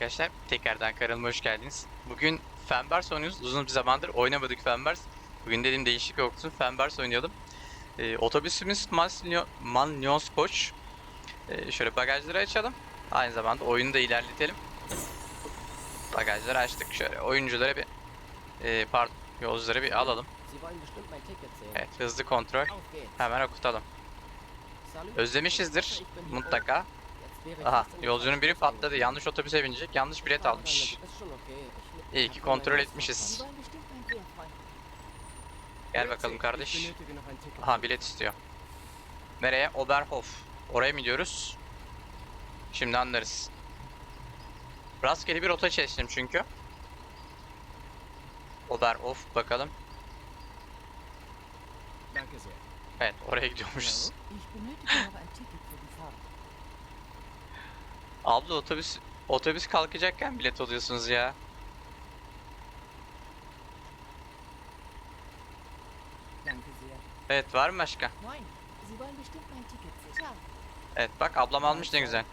arkadaşlar. Tekrardan kanalıma hoş geldiniz. Bugün Fenbars oynuyoruz. Uzun bir zamandır oynamadık Fenbars. Bugün dedim değişik olsun. Fenbars oynayalım. Ee, otobüsümüz Manlios Koç. Ee, şöyle bagajları açalım. Aynı zamanda oyunu da ilerletelim. Bagajları açtık. Şöyle oyunculara bir e, pardon yolcuları bir alalım. Evet hızlı kontrol. Hemen okutalım. Özlemişizdir mutlaka. Aha yolcunun biri patladı. Yanlış otobüse binecek. Yanlış bilet almış. İyi ki kontrol etmişiz. Gel bakalım kardeş. Aha bilet istiyor. Nereye? Oberhof. Oraya mı gidiyoruz? Şimdi anlarız. Rastgele bir rota çeşittim çünkü. Oberhof bakalım. Evet oraya gidiyormuşuz. Abla otobüs otobüs kalkacakken bilet alıyorsunuz ya. Evet var mı başka? Evet bak ablam almış ne güzel.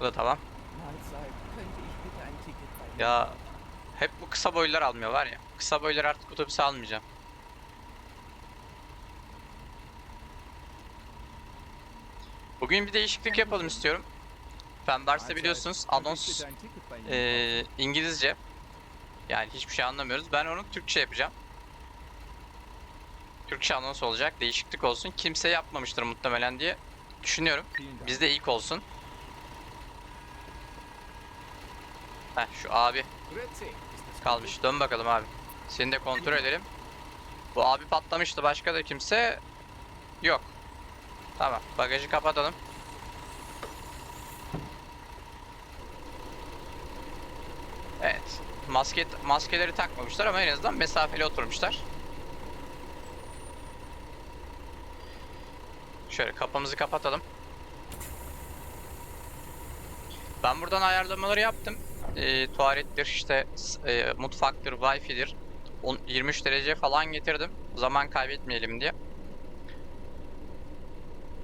Bu da tamam. Ya hep bu kısa boylular almıyor var ya. Kısa boylular artık otobüse almayacağım. Bugün bir değişiklik yapalım istiyorum. Fenbars'ta biliyorsunuz anons eee, İngilizce. Yani hiçbir şey anlamıyoruz. Ben onu Türkçe yapacağım. Türkçe anons olacak. Değişiklik olsun. Kimse yapmamıştır muhtemelen diye düşünüyorum. Bizde ilk olsun. Heh şu abi kalmış. Dön bakalım abi. Seni de kontrol edelim. Bu abi patlamıştı. Başka da kimse yok. Tamam. Bagajı kapatalım. Evet. Maske, maskeleri takmamışlar ama en azından mesafeli oturmuşlar. Şöyle kapımızı kapatalım. Ben buradan ayarlamaları yaptım. Ee, tuvalettir, işte e, mutfaktır, wifi'dir. On- 23 derece falan getirdim. Zaman kaybetmeyelim diye.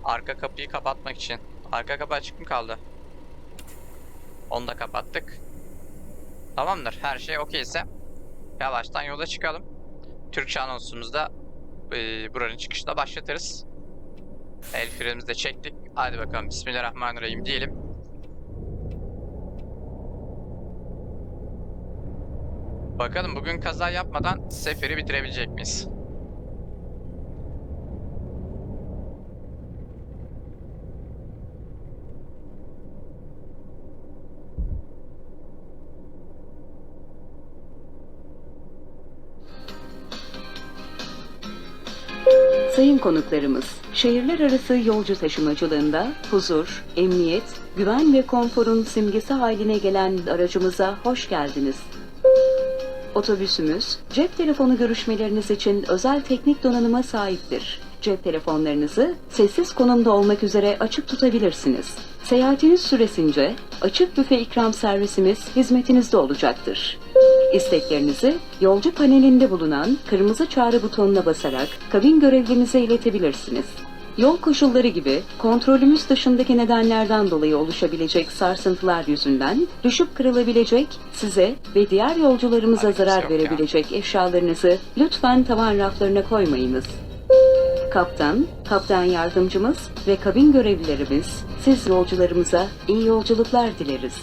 Arka kapıyı kapatmak için. Arka kapı açık mı kaldı? Onu da kapattık. Tamamdır. Her şey okeyse yavaştan yola çıkalım. Türkçe anonsumuzda e, buranın çıkışında başlatırız. El frenimizi de çektik. Hadi bakalım. Bismillahirrahmanirrahim diyelim. Bakalım bugün kaza yapmadan seferi bitirebilecek miyiz? Konuklarımız, şehirler arası yolcu taşımacılığında huzur, emniyet, güven ve konforun simgesi haline gelen aracımıza hoş geldiniz. Otobüsümüz, cep telefonu görüşmeleriniz için özel teknik donanıma sahiptir. Cep telefonlarınızı sessiz konumda olmak üzere açık tutabilirsiniz. Seyahatiniz süresince açık büfe ikram servisimiz hizmetinizde olacaktır. İsteklerinizi yolcu panelinde bulunan kırmızı çağrı butonuna basarak kabin görevlimize iletebilirsiniz. Yol koşulları gibi kontrolümüz dışındaki nedenlerden dolayı oluşabilecek sarsıntılar yüzünden düşüp kırılabilecek, size ve diğer yolcularımıza Alakası zarar yok ya. verebilecek eşyalarınızı lütfen tavan raflarına koymayınız. Kaptan, kaptan yardımcımız ve kabin görevlilerimiz siz yolcularımıza iyi yolculuklar dileriz.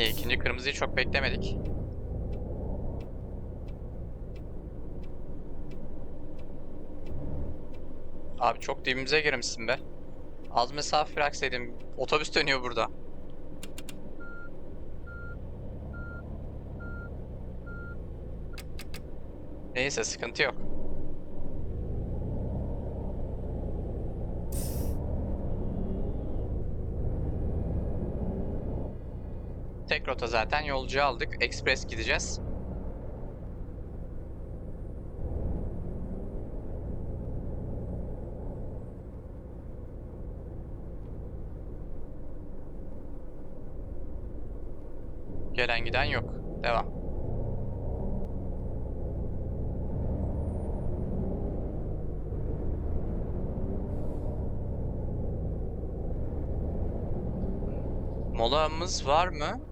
İyi, ikinci kırmızıyı çok beklemedik. Abi çok dibimize girmişsin be. Az mesafe bıraksaydım. Otobüs dönüyor burada. Neyse sıkıntı yok. rota zaten. Yolcu aldık. Ekspres gideceğiz. Gelen giden yok. Devam. Molamız var mı?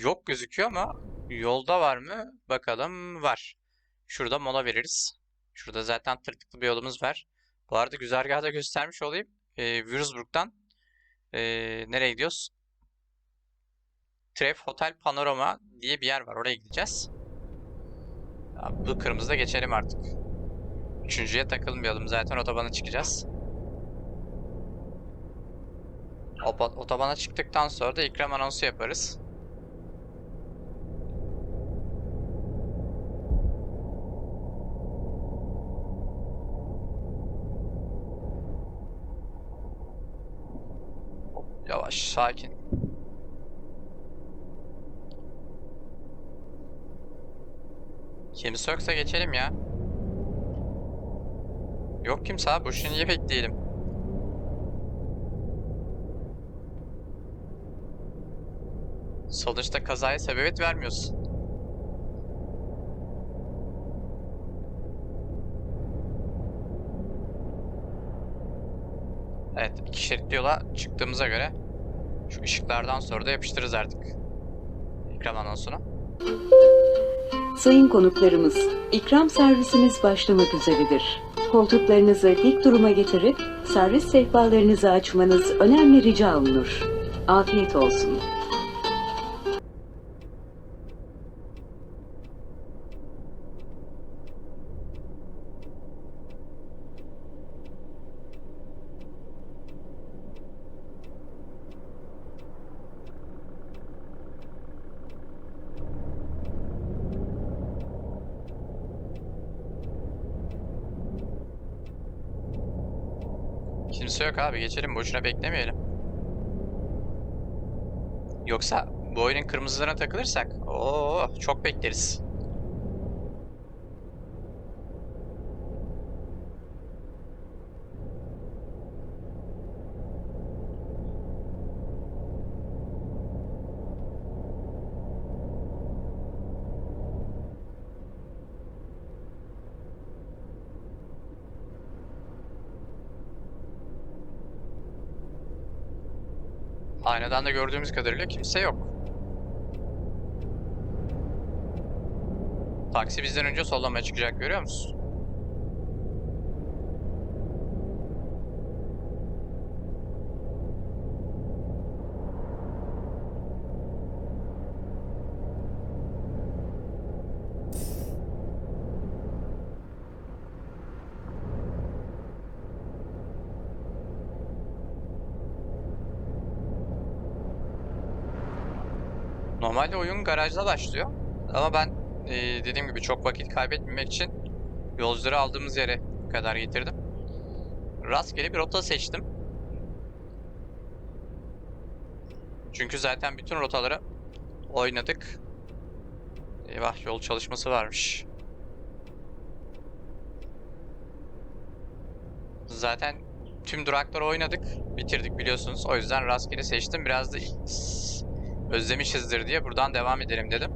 Yok gözüküyor ama yolda var mı? Bakalım var. Şurada mola veririz. Şurada zaten tırtıklı bir yolumuz var. Bu arada güzergahı da göstermiş olayım. Ee, Würzburg'dan ee, nereye gidiyoruz? Tref Hotel Panorama diye bir yer var. Oraya gideceğiz. Ya, bu kırmızıda geçelim artık. Üçüncüye takılmayalım. Zaten otobana çıkacağız. Otobana çıktıktan sonra da ikram anonsu yaparız. Yavaş, sakin. Kimse yoksa geçelim ya. Yok kimse abi, boşuna niye bekleyelim? Sonuçta kazaya sebebiyet vermiyorsun. Evet, iki şeritli yola çıktığımıza göre şu ışıklardan sonra da yapıştırırız artık. Ekran anonsunu. Sayın konuklarımız, ikram servisimiz başlamak üzeredir. Koltuklarınızı dik duruma getirip servis sehpalarınızı açmanız önemli rica olunur. Afiyet olsun. Kimse yok abi, geçelim boşuna beklemeyelim. Yoksa bu oyunun kırmızılarına takılırsak, oo çok bekleriz. Aynadan da gördüğümüz kadarıyla kimse yok. Taksi bizden önce sollamaya çıkacak görüyor musun? Normalde oyun garajda başlıyor. Ama ben eee, dediğim gibi çok vakit kaybetmemek için yolcuları aldığımız yere kadar getirdim. Rastgele bir rota seçtim. Çünkü zaten bütün rotaları oynadık. Eyvah yol çalışması varmış. Zaten tüm durakları oynadık, bitirdik biliyorsunuz. O yüzden rastgele seçtim. Biraz da özlemişizdir diye buradan devam edelim dedim.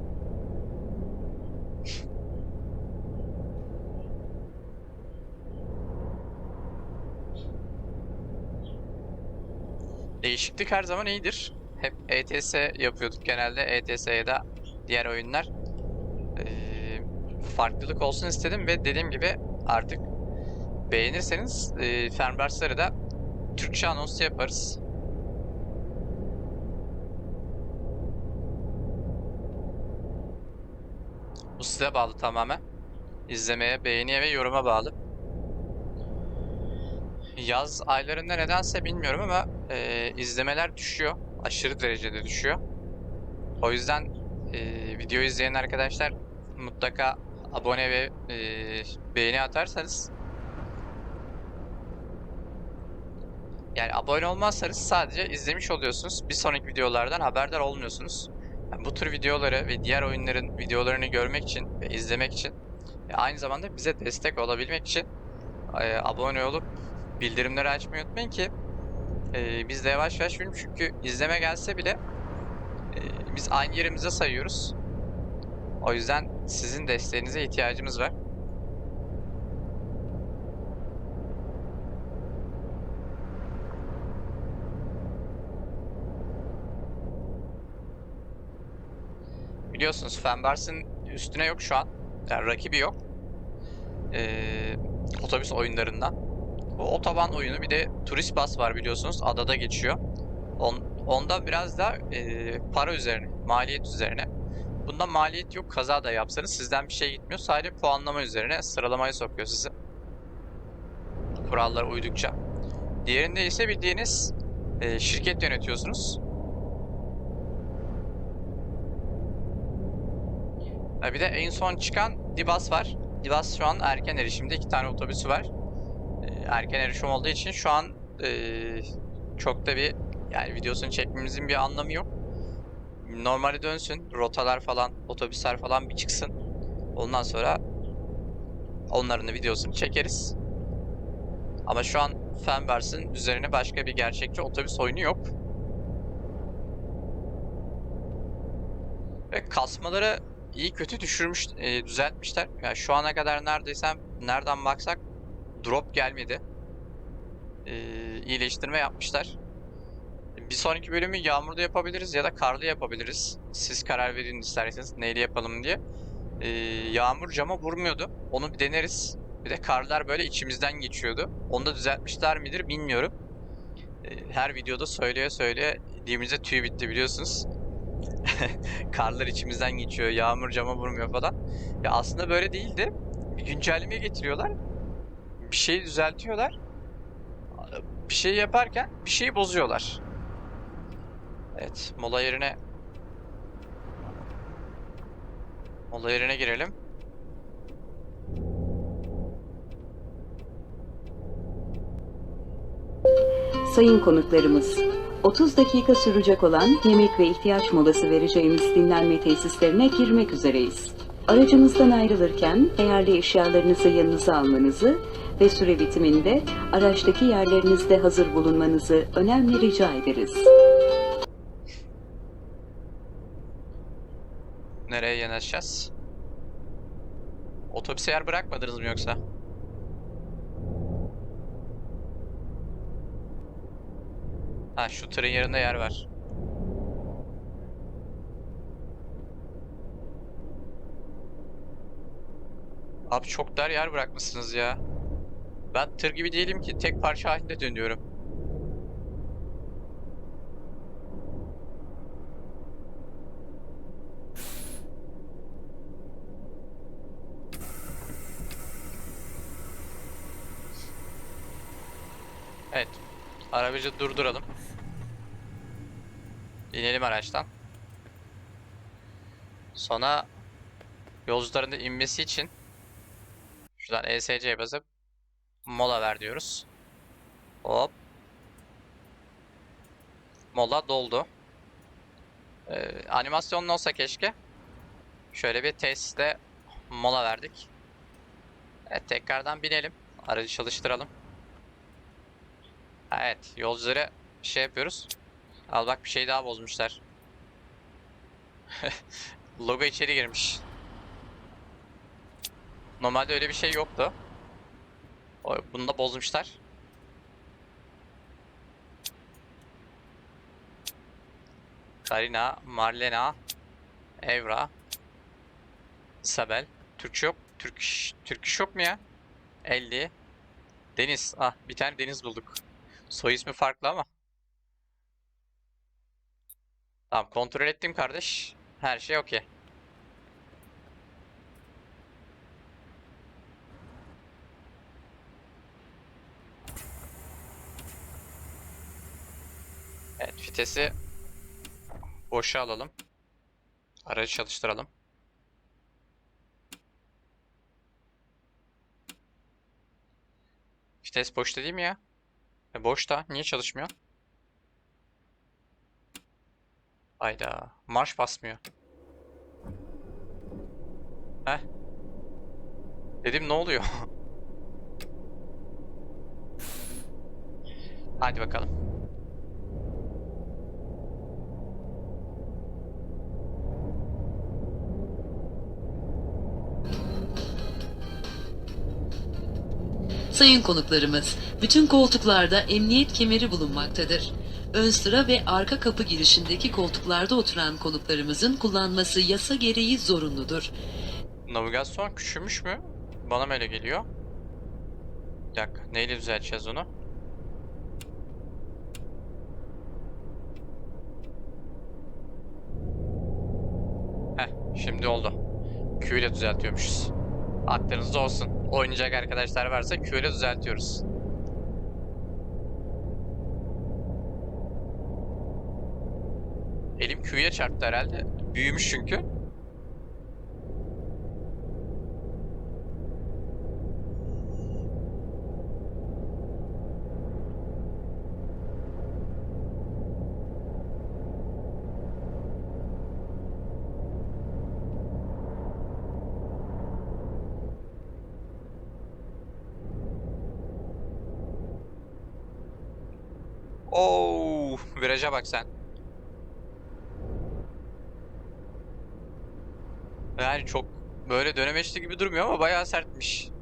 Değişiklik her zaman iyidir. Hep ETS yapıyorduk genelde. ETS ya da diğer oyunlar. Ee, farklılık olsun istedim ve dediğim gibi artık beğenirseniz e, Fernbars'ları da Türkçe anonsu yaparız. Bu size bağlı tamamen. İzlemeye, beğeniye ve yoruma bağlı. Yaz aylarında nedense bilmiyorum ama e, izlemeler düşüyor. Aşırı derecede düşüyor. O yüzden e, video izleyen arkadaşlar mutlaka abone ve e, beğeni atarsanız yani abone olmazsanız sadece izlemiş oluyorsunuz. Bir sonraki videolardan haberdar olmuyorsunuz. Bu tür videoları ve diğer oyunların videolarını görmek için ve izlemek için ve aynı zamanda bize destek olabilmek için e, abone olup bildirimleri açmayı unutmayın ki e, biz de yavaş yavaş film çünkü izleme gelse bile e, biz aynı yerimize sayıyoruz. O yüzden sizin desteğinize ihtiyacımız var. Biliyorsunuz Fenbars'ın üstüne yok şu an. Yani rakibi yok. Ee, otobüs oyunlarından. Bu otoban oyunu bir de turist bas var biliyorsunuz. Adada geçiyor. On, onda biraz da e, para üzerine, maliyet üzerine. Bunda maliyet yok. Kaza da yapsanız sizden bir şey gitmiyor. Sadece puanlama üzerine sıralamaya sokuyor sizi. Kurallara uydukça. Diğerinde ise bildiğiniz e, şirket yönetiyorsunuz. Ha, bir de en son çıkan Dibas var. Dibas şu an erken erişimde. iki tane otobüsü var. E, erken erişim olduğu için şu an e, çok da bir yani videosunu çekmemizin bir anlamı yok. Normale dönsün. Rotalar falan, otobüsler falan bir çıksın. Ondan sonra onların da videosunu çekeriz. Ama şu an Fanverse'in üzerine başka bir gerçekçi otobüs oyunu yok. Ve kasmaları iyi kötü düşürmüş, e, düzeltmişler. Yani şu ana kadar neredeyse nereden baksak drop gelmedi. E, iyileştirme yapmışlar. Bir sonraki bölümü yağmurda yapabiliriz ya da karlı yapabiliriz. Siz karar verin isterseniz neyle yapalım diye. Ee, yağmur cama vurmuyordu. Onu bir deneriz. Bir de karlar böyle içimizden geçiyordu. Onu da düzeltmişler midir bilmiyorum. Ee, her videoda söyleye söyleye dilimize tüy bitti biliyorsunuz. Karlar içimizden geçiyor, yağmur cama vurmuyor falan. Ya aslında böyle değildi. Bir güncelleme getiriyorlar. Bir şeyi düzeltiyorlar. Bir şey yaparken bir şeyi bozuyorlar. Evet, mola yerine mola yerine girelim. Sayın konuklarımız, 30 dakika sürecek olan yemek ve ihtiyaç molası vereceğimiz dinlenme tesislerine girmek üzereyiz. Aracınızdan ayrılırken değerli eşyalarınızı yanınıza almanızı ve süre bitiminde araçtaki yerlerinizde hazır bulunmanızı önemli rica ederiz. Nereye yanaşacağız? Otobüse yer bırakmadınız mı yoksa? Ha şu tırın yerinde yer var. Abi çok dar yer bırakmışsınız ya. Ben tır gibi değilim ki tek parça halinde dönüyorum. Evet. Arabacı durduralım. İnelim araçtan. Sonra yolcuların da inmesi için şuradan ESC'ye basıp mola ver diyoruz. Hop. Mola doldu. Ee, animasyonlu olsa keşke. Şöyle bir tesiste mola verdik. Evet tekrardan binelim. Aracı çalıştıralım. Evet, yolculara şey yapıyoruz. Al bak bir şey daha bozmuşlar. Logo içeri girmiş. Normalde öyle bir şey yoktu. Bunu da bozmuşlar. Karina, Marlena, Evra, Isabel. Türkçe yok. Türk, Türk yok mu ya? 50. Deniz. Ah bir tane Deniz bulduk. Soy ismi farklı ama. Tamam kontrol ettim kardeş. Her şey okey. Evet vitesi boşa alalım. Aracı çalıştıralım. Vites boşta değil mi ya? E boşta. Niye çalışmıyor? Hayda. Marş basmıyor. Heh. Dedim ne oluyor? Hadi bakalım. Sayın konuklarımız, bütün koltuklarda emniyet kemeri bulunmaktadır. Ön sıra ve arka kapı girişindeki koltuklarda oturan konuklarımızın kullanması yasa gereği zorunludur. Navigasyon küçülmüş mü? Bana öyle geliyor? Bir dakika. Neyle düzelteceğiz onu? Heh, şimdi oldu. Q ile düzeltiyormuşuz. Aklınızda olsun. Oynayacak arkadaşlar varsa Q ile düzeltiyoruz. Q'ya çarptı herhalde. Büyümüş çünkü. Oo, viraja bak sen. Yani çok böyle dönemeçli gibi durmuyor ama bayağı sertmiş.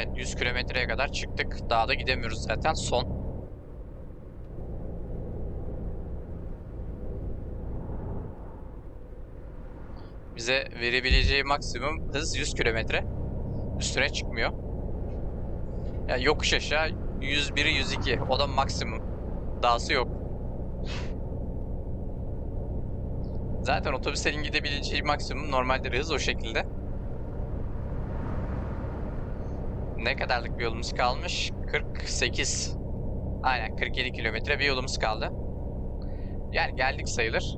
Evet 100 kilometreye kadar çıktık. Daha da gidemiyoruz zaten son. Bize verebileceği maksimum hız 100 kilometre. Üstüne çıkmıyor. Yani yokuş aşağı 101 102 o da maksimum. Dahası yok. Zaten otobüslerin gidebileceği maksimum normalde hız o şekilde. Ne kadarlık bir yolumuz kalmış? 48. Aynen 47 kilometre bir yolumuz kaldı. Yani geldik sayılır.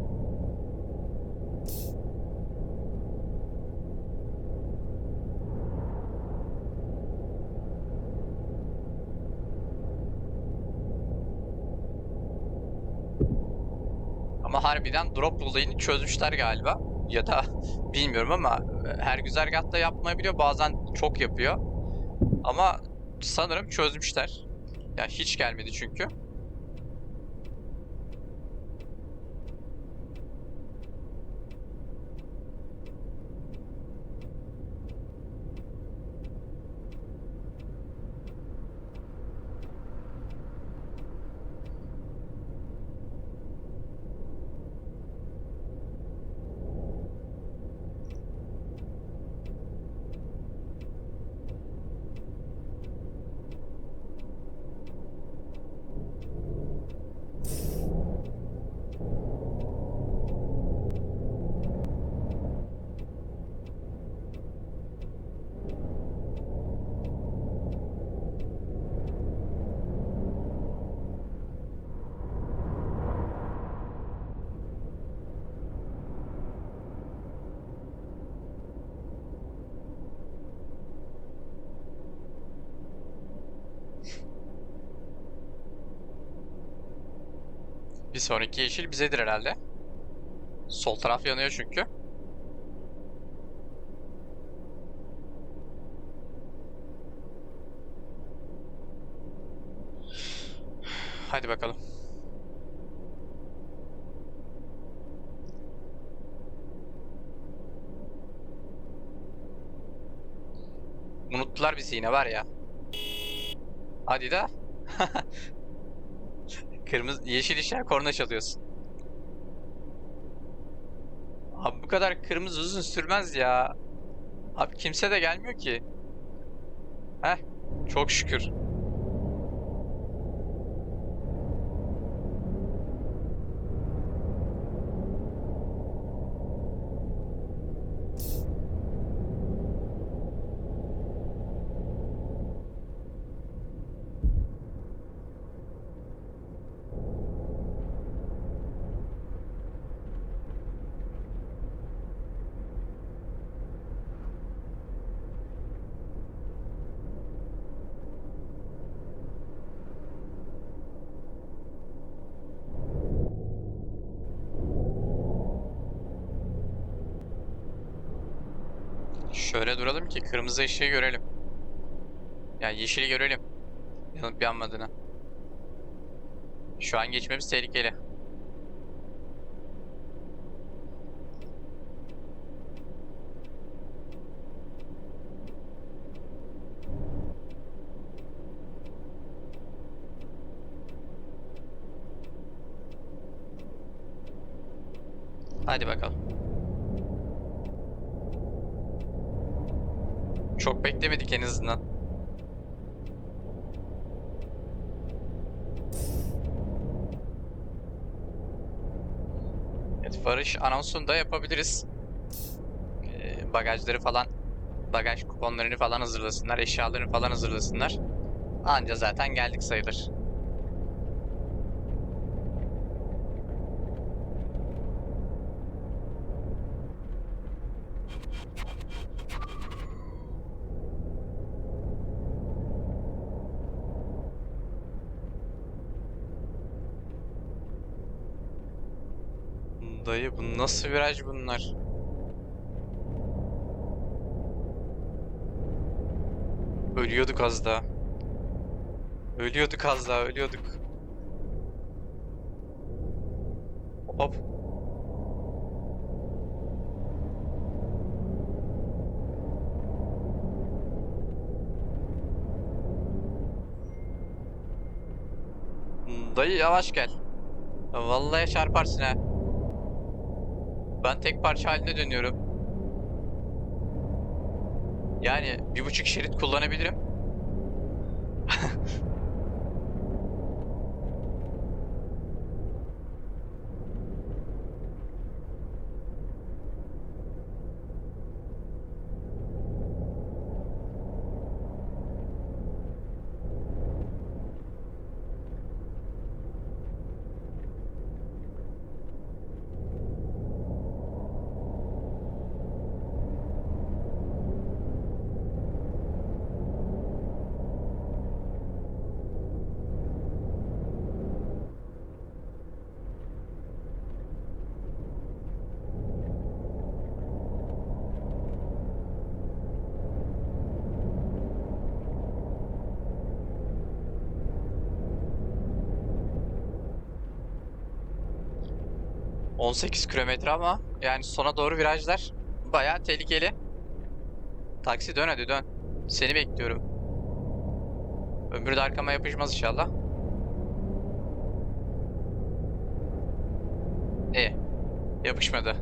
Ama harbiden drop olayını çözmüşler galiba. Ya da bilmiyorum ama her güzergahta yapmayabiliyor. Bazen çok yapıyor. Ama sanırım çözmüşler. Ya hiç gelmedi çünkü. Bir sonraki yeşil bizedir herhalde. Sol taraf yanıyor çünkü. Hadi bakalım. Unuttular bizi yine var ya. Hadi de. Kırmızı yeşil işler korna çalıyorsun. Abi bu kadar kırmızı uzun sürmez ya. Abi kimse de gelmiyor ki. Heh. Çok şükür. Şöyle duralım ki kırmızı ışığı görelim. Yani yeşili görelim. Yanıp yanmadığını. Şu an geçmemiz tehlikeli. Hadi bakalım. Çok beklemedik en azından. Evet, varış anonsunu da yapabiliriz. Ee, bagajları falan, bagaj kuponlarını falan hazırlasınlar, eşyalarını falan hazırlasınlar. Anca zaten geldik sayılır. Dayı bu nasıl viraj bunlar? Ölüyorduk az daha. Ölüyorduk az daha, ölüyorduk. Hop. Dayı yavaş gel. Vallahi çarparsın ha. Ben tek parça halinde dönüyorum. Yani bir buçuk şerit kullanabilirim. ...18 kilometre ama... ...yani sona doğru virajlar... ...bayağı tehlikeli. Taksi dön hadi dön. Seni bekliyorum. Ömrü de arkama yapışmaz inşallah. İyi. Yapışmadı.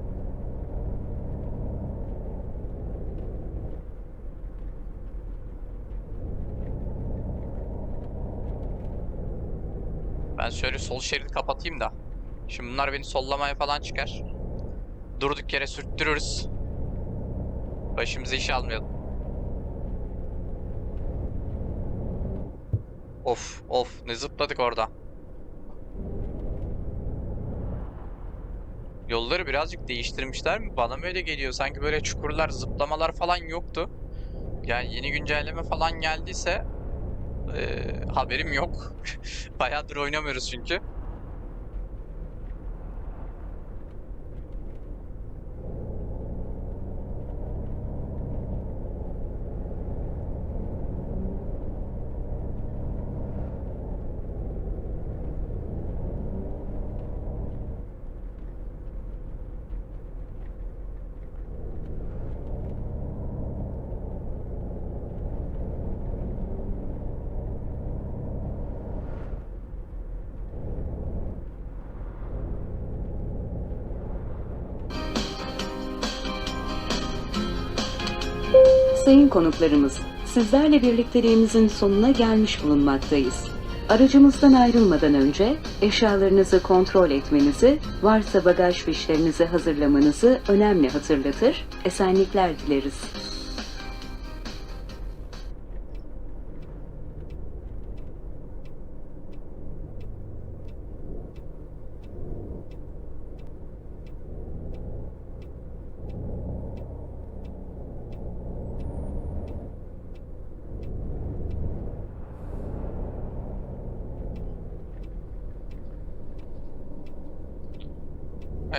Ben şöyle sol şeridi kapatayım da. Şimdi bunlar beni sollamaya falan çıkar. Durduk yere sürttürürüz. Başımıza iş almayalım. Of of ne zıpladık orada. Yolları birazcık değiştirmişler mi? Bana mı öyle geliyor? Sanki böyle çukurlar, zıplamalar falan yoktu. Yani yeni güncelleme falan geldiyse eee, haberim yok. Bayağıdır oynamıyoruz çünkü. Sayın konuklarımız, sizlerle birlikteliğimizin sonuna gelmiş bulunmaktayız. Aracımızdan ayrılmadan önce eşyalarınızı kontrol etmenizi, varsa bagaj fişlerinizi hazırlamanızı önemli hatırlatır, esenlikler dileriz.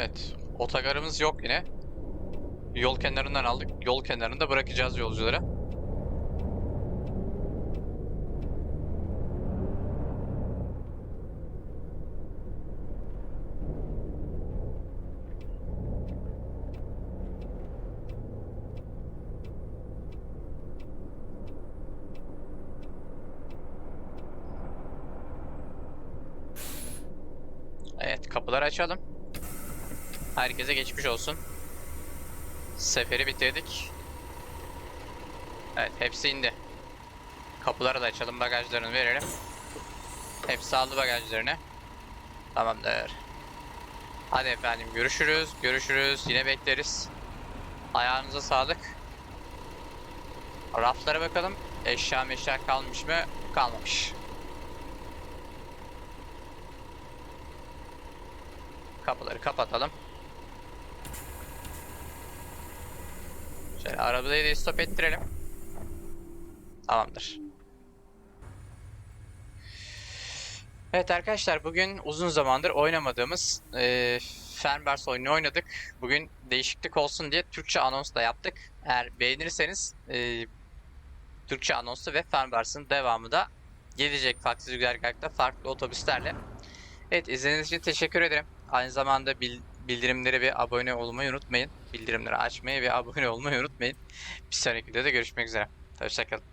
Evet. Otogarımız yok yine. Yol kenarından aldık. Yol kenarında bırakacağız yolculara. Evet, kapıları açalım. Herkese geçmiş olsun. Seferi bitirdik. Evet, hepsi indi. Kapıları da açalım, bagajlarını verelim. Hepsi aldı bagajlarını. Tamamdır. Hadi efendim, görüşürüz, görüşürüz. Yine bekleriz. Ayağınıza sağlık. Raflara bakalım. Eşya meşya kalmış mı? Kalmamış. Kapıları kapatalım. Arabayı da stop ettirelim. Tamamdır. Evet arkadaşlar bugün uzun zamandır oynamadığımız e, Fernbers oyunu oynadık. Bugün değişiklik olsun diye Türkçe anons da yaptık. Eğer beğenirseniz e, Türkçe anonsu ve Fernbers'ın devamı da gelecek farklı güzergahta farklı otobüslerle. Evet izlediğiniz için teşekkür ederim. Aynı zamanda bil- bildirimlere ve abone olmayı unutmayın. Bildirimleri açmayı ve abone olmayı unutmayın. Bir sonraki videoda görüşmek üzere. Hoşçakalın.